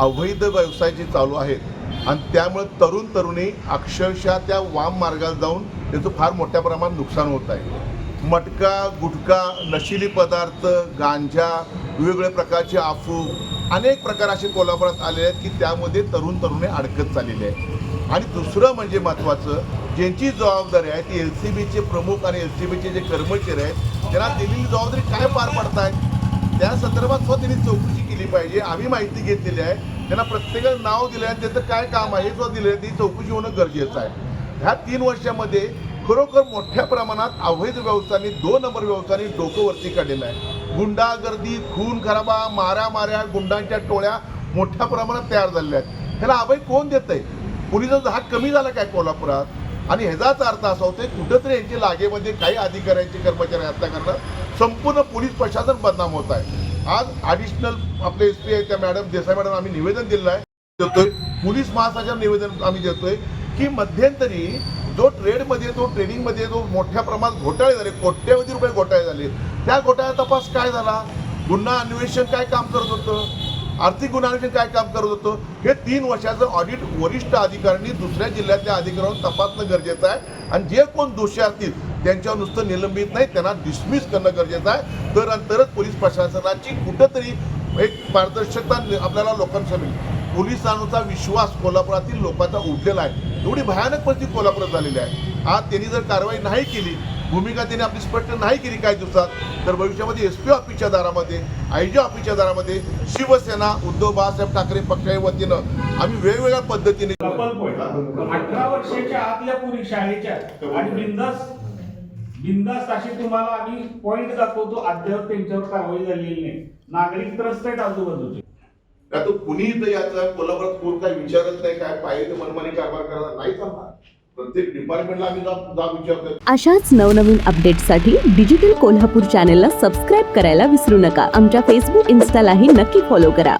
अवैध व्यवसाय जे चालू आहेत आणि त्यामुळे तरुण तरुणी अक्षरशः त्या वाम मार्गाला जाऊन त्याचं फार मोठ्या प्रमाणात नुकसान होत आहे. मटका गुटखा नशिली पदार्थ गांजा वेगवेगळ्या प्रकारचे आफू अनेक प्रकार असे कोल्हापुरात आलेले आहेत की त्यामध्ये तरुण तरुणी अडकत चाललेले आहे आणि दुसरं म्हणजे महत्त्वाचं ज्यांची जबाबदारी आहे ती एल सी बीचे प्रमुख आणि एल सी बीचे जे कर्मचारी आहेत त्यांना दिलेली जबाबदारी काय पार आहेत त्या संदर्भात सुद्धा त्यांनी चौकशी केली पाहिजे. आम्ही माहिती घेतलेली आहे. त्यांना प्रत्येकाला नाव दिलं आहे त्याचं काय काम आहे हे दिलं आहे ती चौकशी होणं गरजेचं आहे. ह्या तीन वर्षामध्ये खरोखर मोठ्या प्रमाणात अवैध व्यवस्थांनी दोन नंबर व्यवस्थांनी डोकंवरती काढलेलं आहे. गुंडागर्दी खून खराबा माऱ्या माऱ्या गुंडांच्या टोळ्या मोठ्या प्रमाणात तयार झालेल्या आहेत. ह्याला अभय कोण देत आहे पोलिसांचा हात कमी झाला काय कोल्हापुरात? आणि ह्याचाच अर्थ असा होतोय कुठंतरी यांच्या लागेमध्ये काही अधिकाऱ्यांचे कर्मचारी हत्या करणं संपूर्ण पोलीस प्रशासन बदनाम होत आहे. आज ॲडिशनल आपले एस पी आहे त्या मॅडम देसाई मॅडम आम्ही निवेदन दिलेलं आहे. देतोय. पोलीस महासंचालक निवेदन आम्ही देतोय की मध्यंतरी जो ट्रेडमध्ये जो ट्रेडिंगमध्ये जो मोठ्या प्रमाणात घोटाळे झाले कोट्यवधी रुपये घोटाळे झाले त्या घोटाळ्या तपास काय झाला? गुन्हा अन्वेषण काय काम करत होतं? आर्थिक गुन्हा काय काम करत होतं? हे तीन वर्षाचं ऑडिट वरिष्ठ अधिकाऱ्यांनी दुसऱ्या जिल्ह्यातल्या अधिकाऱ्यांवर तपासणं गरजेचं आहे. आणि जे कोण दोषी असतील त्यांच्यावर नुसतं निलंबित नाही त्यांना डिसमिस करणं गरजेचं आहे. तर आणि तरच पोलीस प्रशासनाची कुठंतरी एक पारदर्शकता आपल्याला लोकांसमोर येईल. पोलिसांचा विश्वास कोल्हापुरातील लोकांचा उडलेला आहे. एवढी भयानक परिस्थिती कोल्हापुरात झालेली आहे. आज त्यांनी जर कारवाई नाही केली भूमिका त्यांनी आपली स्पष्ट नाही केली काही दिवसात तर भविष्यामध्ये एस पी ऑफिसच्या दारामध्ये आय जी ऑफिसच्या दारामध्ये शिवसेना उद्धव बाळासाहेब ठाकरे पक्षाच्या वतीनं आम्ही वेगवेगळ्या पद्धतीने. अठरा वर्षाच्या आतल्या पुरी शाळेच्या आणि बिंदास बिंदास अशी तुम्हाला आम्ही पॉइंट दाखवतो. अद्याप त्यांच्यावर कारवाई झालेली नाही. नागरिक त्रस्त आहेत आजूबाजूचे. का तो कुणी इथं याचा कोल्हापुरात कोण काय विचारत नाही काय पाहिजे मनमानी कारभार करायला नाही चालणार प्रत्येक डिपार्टमेंटला आम्ही जाब विचारतो अशाच नवनवीन अपडेट्ससाठी डिजिटल कोल्हापूर चॅनेलला सबस्क्राईब करायला विसरू नका. आमच्या फेसबुक इन्स्टालाही नक्की फॉलो करा.